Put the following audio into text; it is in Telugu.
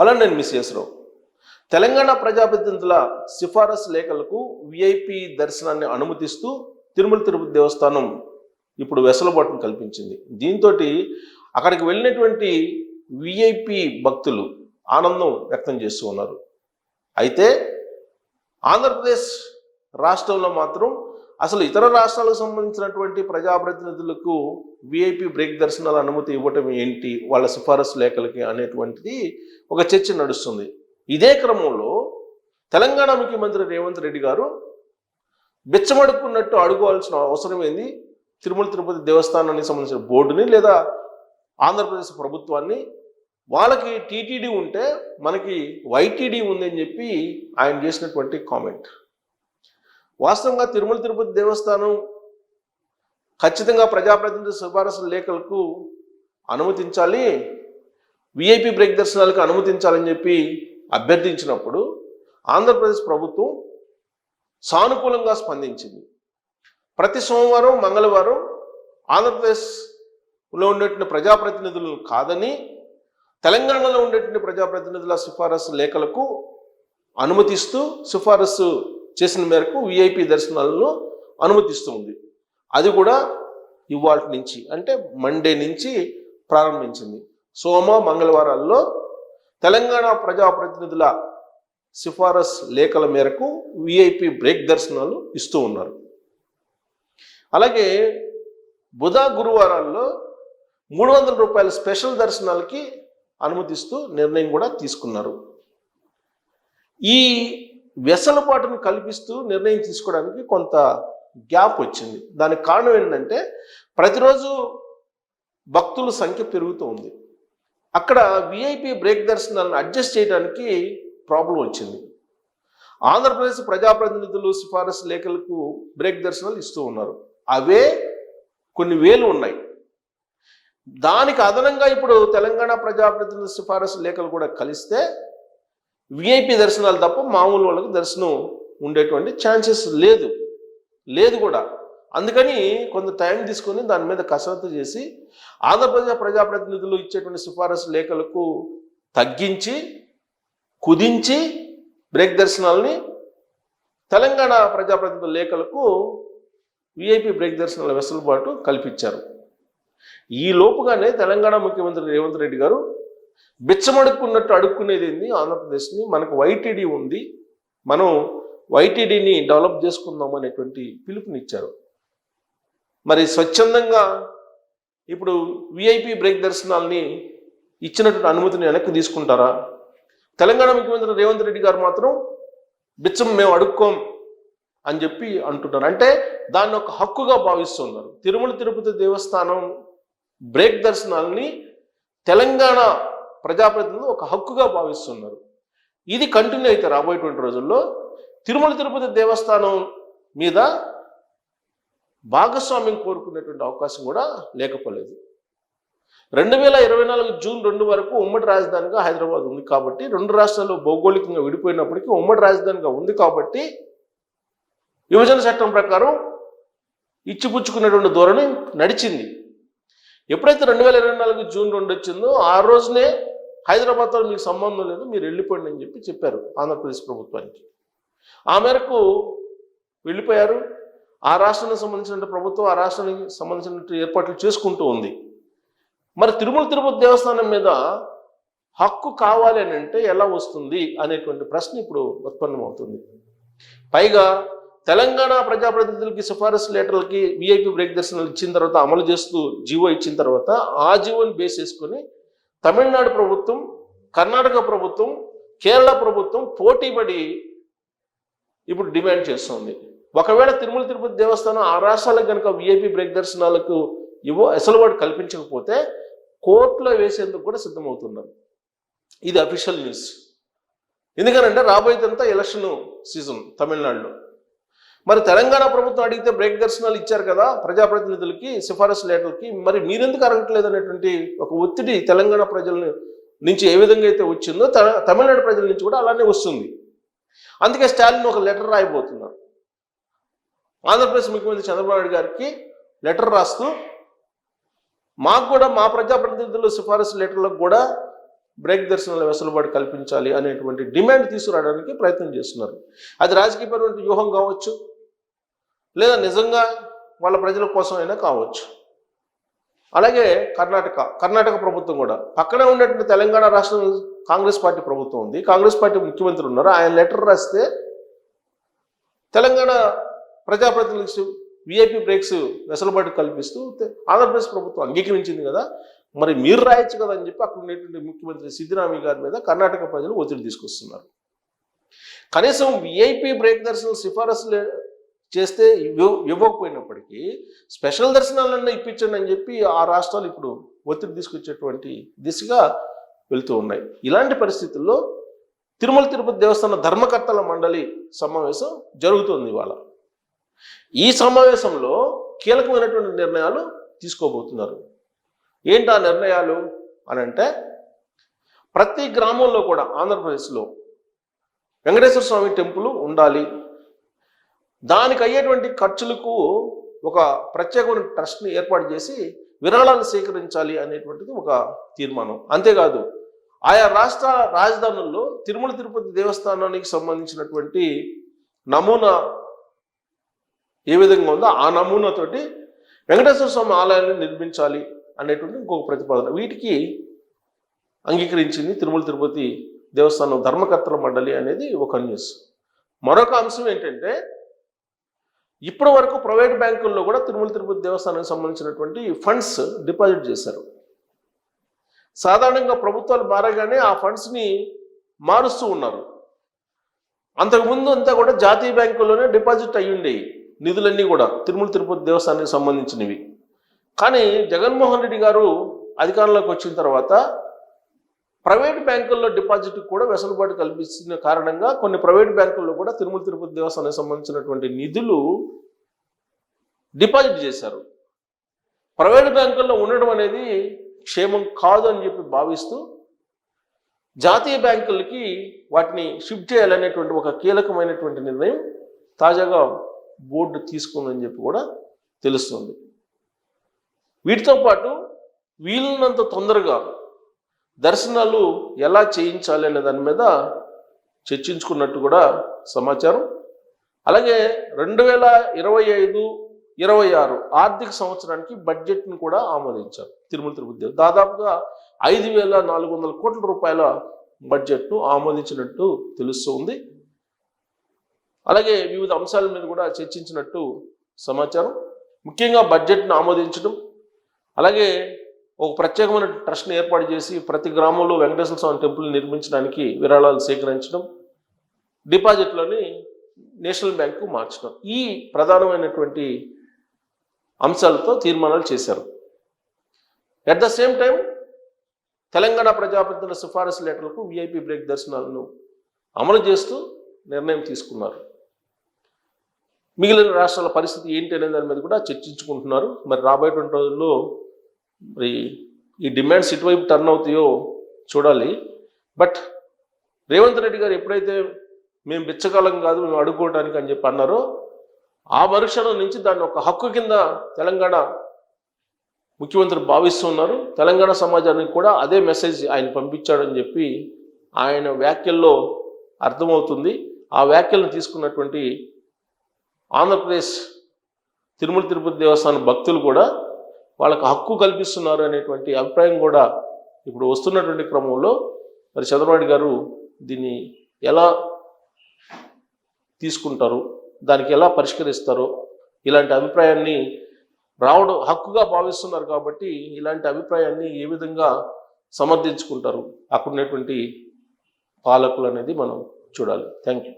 హలో నేను మిస్ తెలంగాణ ప్రజాప్రతినిధుల సిఫారసు లేఖలకు విఐపి దర్శనాన్ని అనుమతిస్తూ తిరుమల తిరుపతి దేవస్థానం ఇప్పుడు వెసులుబాటును కల్పించింది. దీంతో అక్కడికి వెళ్ళినటువంటి విఐపి భక్తులు ఆనందం వ్యక్తం చేస్తూ ఉన్నారు. అయితే ఆంధ్రప్రదేశ్ రాష్ట్రంలో మాత్రం అసలు ఇతర రాష్ట్రాలకు సంబంధించినటువంటి ప్రజాప్రతినిధులకు విఐపి బ్రేక్ దర్శనాల అనుమతి ఇవ్వటం ఏంటి? వాళ్ళ సిఫారసు లేఖలకి అనేటువంటిది ఒక చర్చ నడుస్తుంది. ఇదే క్రమంలో తెలంగాణ ముఖ్యమంత్రి రేవంత్ రెడ్డి గారు బెచ్చమడుకున్నట్టు అడుకోవాల్సిన అవసరం ఏంది? తిరుమల తిరుపతి దేవస్థానానికి సంబంధించిన బోర్డుని లేదా ఆంధ్రప్రదేశ్ ప్రభుత్వాన్ని? వాళ్ళకి టీటీడీ ఉంటే మనకి వైటీడీ ఉందని చెప్పి ఆయన చేసినటువంటి కామెంట్. వాస్తవంగా తిరుమల తిరుపతి దేవస్థానం ఖచ్చితంగా ప్రజాప్రతినిధి సిఫారసు లేఖలకు అనుమతించాలి విఐపి బ్రేక్ దర్శనాలకు అనుమతించాలని చెప్పి అభ్యర్థించినప్పుడు ఆంధ్రప్రదేశ్ ప్రభుత్వం సానుకూలంగా స్పందించింది. ప్రతి సోమవారం మంగళవారం ఆంధ్రప్రదేశ్లో ఉండేటువంటి ప్రజాప్రతినిధులు కాదని తెలంగాణలో ఉండేటువంటి ప్రజాప్రతినిధుల సిఫారసు లేఖలకు అనుమతిస్తూ సిఫారసు చేసిన మేరకు విఐపి దర్శనాలను అనుమతిస్తూ ఉంది. అది కూడా ఇవాళ నుంచి అంటే మండే నుంచి ప్రారంభించింది. సోమ మంగళవారాల్లో తెలంగాణ ప్రజాప్రతినిధుల సిఫారస్ లేఖల మేరకు విఐపి బ్రేక్ దర్శనాలు ఇస్తూ ఉన్నారు. అలాగే బుధ గురువారాల్లో మూడు వందల రూపాయల స్పెషల్ దర్శనాలకి అనుమతిస్తూ నిర్ణయం కూడా తీసుకున్నారు. ఈ వెసలుబాటును కల్పిస్తూ నిర్ణయం తీసుకోవడానికి కొంత గ్యాప్ వచ్చింది. దానికి కారణం ఏంటంటే ప్రతిరోజు భక్తుల సంఖ్య పెరుగుతూ ఉంది. అక్కడ విఐపి బ్రేక్ దర్శనాలను అడ్జస్ట్ చేయడానికి ప్రాబ్లం వచ్చింది. ఆంధ్రప్రదేశ్ ప్రజాప్రతినిధులు సిఫారసు లేఖలకు బ్రేక్ దర్శనాలు ఇస్తూ ఉన్నారు. అవే కొన్ని వేలు ఉన్నాయి. దానికి అదనంగా ఇప్పుడు తెలంగాణ ప్రజాప్రతినిధి సిఫారసు లేఖలు కూడా కలిస్తే విఐపి దర్శనాలు తప్ప మామూలు వాళ్ళకి దర్శనం ఉండేటువంటి ఛాన్సెస్ లేదు. లేదు కూడా. అందుకని కొంత టైం తీసుకొని దాని మీద కసరత్తు చేసి ఆంధ్రప్రదేశ్ ప్రజాప్రతినిధులు ఇచ్చేటువంటి సిఫారసు లేఖలకు తగ్గించి కుదించి బ్రేక్ దర్శనాలని తెలంగాణ ప్రజాప్రతినిధుల లేఖలకు విఐపి బ్రేక్ దర్శనాల వెసులుబాటు కల్పించారు. ఈ లోపుగానే తెలంగాణ ముఖ్యమంత్రి రేవంత్ రెడ్డి గారు బిచ్చమడుక్కున్నట్టు అడుక్కునేది ఏంది? ఆంధ్రప్రదేశ్ని మనకు వైటీడీ ఉంది. మనం వైటీడీని డెవలప్ చేసుకుందాం అనేటువంటి పిలుపునిచ్చారు. మరి స్వచ్ఛందంగా ఇప్పుడు విఐపి బ్రేక్ దర్శనాల్ని ఇచ్చినటువంటి అనుమతిని వెనక్కి తీసుకుంటారా? తెలంగాణ ముఖ్యమంత్రి రేవంత్ రెడ్డి గారు మాత్రం బిచ్చం మేము అడుక్కోం అని చెప్పి అంటున్నారు అంటే దాన్ని ఒక హక్కుగా భావిస్తున్నారు. తిరుమల తిరుపతి దేవస్థానం బ్రేక్ దర్శనాల్ని తెలంగాణ ప్రజాప్రతినిధులు ఒక హక్కుగా భావిస్తున్నారు. ఇది కంటిన్యూ అయితే రాబోయేటువంటి రోజుల్లో తిరుమల తిరుపతి దేవస్థానం మీద భాగస్వామ్యం కోరుకునేటువంటి అవకాశం కూడా లేకపోలేదు. రెండు వేల ఇరవై నాలుగు జూన్ రెండు వరకు ఉమ్మడి రాజధానిగా హైదరాబాద్ ఉంది కాబట్టి రెండు రాష్ట్రాలు భౌగోళికంగా విడిపోయినప్పటికీ ఉమ్మడి రాజధానిగా ఉంది కాబట్టి విభజన చట్టం ప్రకారం ఇచ్చిపుచ్చుకునేటువంటి ధోరణి నడిచింది. ఎప్పుడైతే రెండు వేల ఇరవై నాలుగు జూన్ రెండు వచ్చిందో ఆ రోజునే హైదరాబాద్తో మీకు సంబంధం లేదు మీరు వెళ్ళిపోండి అని చెప్పి చెప్పారు ఆంధ్రప్రదేశ్ ప్రభుత్వానికి. ఆ మేరకు వెళ్ళిపోయారు. ఆ రాష్ట్రానికి సంబంధించిన ప్రభుత్వం ఆ రాష్ట్రానికి సంబంధించిన ఏర్పాట్లు చేసుకుంటూ ఉంది. మరి తిరుమల తిరుపతి దేవస్థానం మీద హక్కు కావాలి అని అంటే ఎలా వస్తుంది అనేటువంటి ప్రశ్న ఇప్పుడు ఉత్పన్నమవుతుంది. పైగా తెలంగాణ ప్రజాప్రతినిధులకి సిఫారసు లెటర్లకి విఐపి బ్రేక్ దర్శనాలు ఇచ్చిన తర్వాత అమలు చేస్తూ జీవో ఇచ్చిన తర్వాత ఆ జీవోని బేస్ చేసుకొని తమిళనాడు ప్రభుత్వం కర్ణాటక ప్రభుత్వం కేరళ ప్రభుత్వం పోటీపడి ఇప్పుడు డిమాండ్ చేస్తుంది. ఒకవేళ తిరుమల తిరుపతి దేవస్థానం ఆ రాష్ట్రాలకు కనుక విఐపి బ్రేక్ దర్శనాలకు ఇవో అసలుబాటు కల్పించకపోతే కోర్టులో వేసేందుకు కూడా సిద్ధమవుతున్నారు. ఇది అఫీషియల్ న్యూస్. ఎందుకనంటే రాబోయేదంతా ఎలక్షన్ సీజన్ తమిళనాడులో. మరి తెలంగాణ ప్రభుత్వం అడిగితే బ్రేక్ దర్శనాలు ఇచ్చారు కదా ప్రజాప్రతినిధులకి సిఫారసు లేటర్లకి మరి మీరెందుకు అడగట్లేదు అనేటువంటి ఒక ఒత్తిడి తెలంగాణ ప్రజల నుంచి ఏ విధంగా అయితే వచ్చిందో త- తమిళనాడు ప్రజల నుంచి కూడా అలానే వస్తుంది. అందుకే స్టాలిన్ ఒక లెటర్ రాయబోతున్నారు. ఆంధ్రప్రదేశ్ ముఖ్యమంత్రి చంద్రబాబు నాయుడు గారికి లెటర్ రాస్తూ మాకు కూడా మా ప్రజాప్రతినిధుల సిఫారసు లెటర్లకు కూడా బ్రేక్ దర్శనాల వెసులుబాటు కల్పించాలి అనేటువంటి డిమాండ్ తీసుకురావడానికి ప్రయత్నం చేస్తున్నారు. అది రాజకీయపరమైన వ్యూహం కావచ్చు లేదా నిజంగా వాళ్ళ ప్రజల కోసం అయినా కావచ్చు. అలాగే కర్ణాటక కర్ణాటక ప్రభుత్వం కూడా. పక్కనే ఉన్నటువంటి తెలంగాణ రాష్ట్రం కాంగ్రెస్ పార్టీ ప్రభుత్వం ఉంది. కాంగ్రెస్ పార్టీ ముఖ్యమంత్రి ఉన్నారు. ఆయన లెటర్ రాస్తే తెలంగాణ ప్రజాప్రతినిధులకు విఐపి బ్రేక్స్ వెసులుబాటు కల్పిస్తూ ఆంధ్రప్రదేశ్ ప్రభుత్వం అంగీకరించింది కదా. మరి మీరు రాయొచ్చు కదా అని చెప్పి అక్కడ ఉండేటువంటి ముఖ్యమంత్రి సిద్ధిరామయ్య గారి మీద కర్ణాటక ప్రజలు ఒత్తిడి తీసుకొస్తున్నారు. కనీసం విఐపి బ్రేక్ దర్శనం సిఫారసులు చేస్తే ఇవ్వ- ఇవ్వకపోయినప్పటికీ స్పెషల్ దర్శనాలన్నా ఇప్పించండి అని చెప్పి ఆ రాష్ట్రాలు ఇప్పుడు ఒత్తిడి తీసుకొచ్చేటువంటి దిశగా వెళ్తూ ఉన్నాయి. ఇలాంటి పరిస్థితుల్లో తిరుమల తిరుపతి దేవస్థాన ధర్మకర్తల మండలి సమావేశం జరుగుతుంది ఇవాళ. ఈ సమావేశంలో కీలకమైనటువంటి నిర్ణయాలు తీసుకోబోతున్నారు. ఏంటి ఆ నిర్ణయాలు అని అంటే ప్రతి గ్రామంలో కూడా ఆంధ్రప్రదేశ్లో వెంకటేశ్వర స్వామి టెంపుల్ ఉండాలి. దానికి అయ్యేటువంటి ఖర్చులకు ఒక ప్రత్యేకమైన ట్రస్ట్ని ఏర్పాటు చేసి విరాళాలు సేకరించాలి అనేటువంటిది ఒక తీర్మానం. అంతేకాదు ఆయా రాష్ట్ర రాజధానుల్లో తిరుమల తిరుపతి దేవస్థానానికి సంబంధించినటువంటి నమూనా ఏ విధంగా ఉందో ఆ నమూనాతోటి వెంకటేశ్వర స్వామి ఆలయాన్ని నిర్మించాలి. అనేటువంటి ఇంకొక ప్రతిపాదన. వీటికి అంగీకరించింది తిరుమల తిరుపతి దేవస్థానం ధర్మకర్తల మండలి అనేది ఒక న్యూస్. మరొక అంశం ఏంటంటే ఇప్పటి వరకు ప్రైవేట్ బ్యాంకుల్లో కూడా తిరుమల తిరుపతి దేవస్థానానికి సంబంధించినటువంటి ఫండ్స్ డిపాజిట్ చేశారు. సాధారణంగా ప్రభుత్వాలు మారగానే ఆ ఫండ్స్ని మారుస్తూ ఉన్నారు. అంతకుముందు అంతా కూడా జాతీయ బ్యాంకుల్లోనే డిపాజిట్ అయ్యి ఉండేవి నిధులన్నీ కూడా తిరుమల తిరుపతి దేవస్థానానికి సంబంధించినవి. కానీ జగన్మోహన్ రెడ్డి గారు అధికారంలోకి వచ్చిన తర్వాత ప్రైవేట్ బ్యాంకుల్లో డిపాజిట్ కూడా వెసులుబాటు కల్పించిన కారణంగా కొన్ని ప్రైవేట్ బ్యాంకుల్లో కూడా తిరుమల తిరుపతి దేవస్థానానికి సంబంధించినటువంటి నిధులు డిపాజిట్ చేశారు. ప్రైవేట్ బ్యాంకుల్లో ఉండడం అనేది క్షేమం కాదు అని చెప్పి భావిస్తూ జాతీయ బ్యాంకులకి వాటిని షిఫ్ట్ చేయాలనేటువంటి ఒక కీలకమైనటువంటి నిర్ణయం తాజాగా బోర్డు తీసుకుందని చెప్పి కూడా తెలుస్తుంది. వీటితో పాటు వీలున్నంత తొందరగా దర్శనాలు ఎలా చేయించాలి అనే దాని మీద చర్చించుకున్నట్టు కూడా సమాచారం. అలాగే రెండు వేల ఇరవై ఐదు ఇరవై ఆరు ఆర్థిక సంవత్సరానికి బడ్జెట్ను కూడా ఆమోదించారు తిరుమల తిరుపతి దాదాపుగా ఐదు వేల నాలుగు వందల కోట్ల రూపాయల బడ్జెట్ను ఆమోదించినట్టు తెలుస్తుంది అలాగే వివిధ అంశాల మీద కూడా చర్చించినట్టు సమాచారం. ముఖ్యంగా బడ్జెట్ను ఆమోదించడం అలాగే ఒక ప్రత్యేకమైన ట్రస్ట్ని ఏర్పాటు చేసి ప్రతి గ్రామంలో వెంకటేశ్వర స్వామి టెంపుల్ నిర్మించడానికి విరాళాలు సేకరించడం డిపాజిట్లని నేషనల్ బ్యాంకు మార్చడం ఈ ప్రధానమైనటువంటి అంశాలతో తీర్మానాలు చేశారు. At the same time Telangana ప్రజాప్రతినిధుల సిఫారసు లెటర్లకు విఐపి బ్రేక్ దర్శనాలను అమలు చేస్తూ నిర్ణయం తీసుకున్నారు. మిగిలిన రాష్ట్రాల పరిస్థితి ఏంటి అనే దాని మీద కూడా చర్చించుకుంటున్నారు. మరి రాబోయేటువంటి రోజుల్లో మరి ఈ డిమాండ్స్ ఇటువైపు టర్న్ అవుతాయో చూడాలి. బట్ రేవంత్ రెడ్డి గారు ఎప్పుడైతే మేము బిచ్చకాలం కాదు మేము అడుక్కోవడానికి అని చెప్పి అన్నారో ఆ మరుక్షణం నుంచి దాన్ని ఒక హక్కు కింద తెలంగాణ ముఖ్యమంత్రి భావిస్తున్నారు. తెలంగాణ సమాజానికి కూడా అదే మెసేజ్ ఆయన పంపించాడని చెప్పి ఆయన వ్యాఖ్యల్లో అర్థమవుతుంది. ఆ వ్యాఖ్యలను తీసుకున్నటువంటి ఆంధ్రప్రదేశ్ తిరుమల తిరుపతి దేవస్థానం భక్తులు కూడా వాళ్ళకు హక్కు కల్పిస్తున్నారు అనేటువంటి అభిప్రాయం కూడా ఇప్పుడు వస్తున్నటువంటి క్రమంలో మరి చంద్రబాబు గారు దీన్ని ఎలా తీసుకుంటారు దానికి ఎలా పరిష్కరిస్తారో ఇలాంటి అభిప్రాయాన్ని రావడం హక్కుగా భావిస్తున్నారు కాబట్టి ఇలాంటి అభిప్రాయాన్ని ఏ విధంగా సమర్థించుకుంటారు అక్కడ ఉన్నటువంటి పాలకులు అనేది మనం చూడాలి. Thank you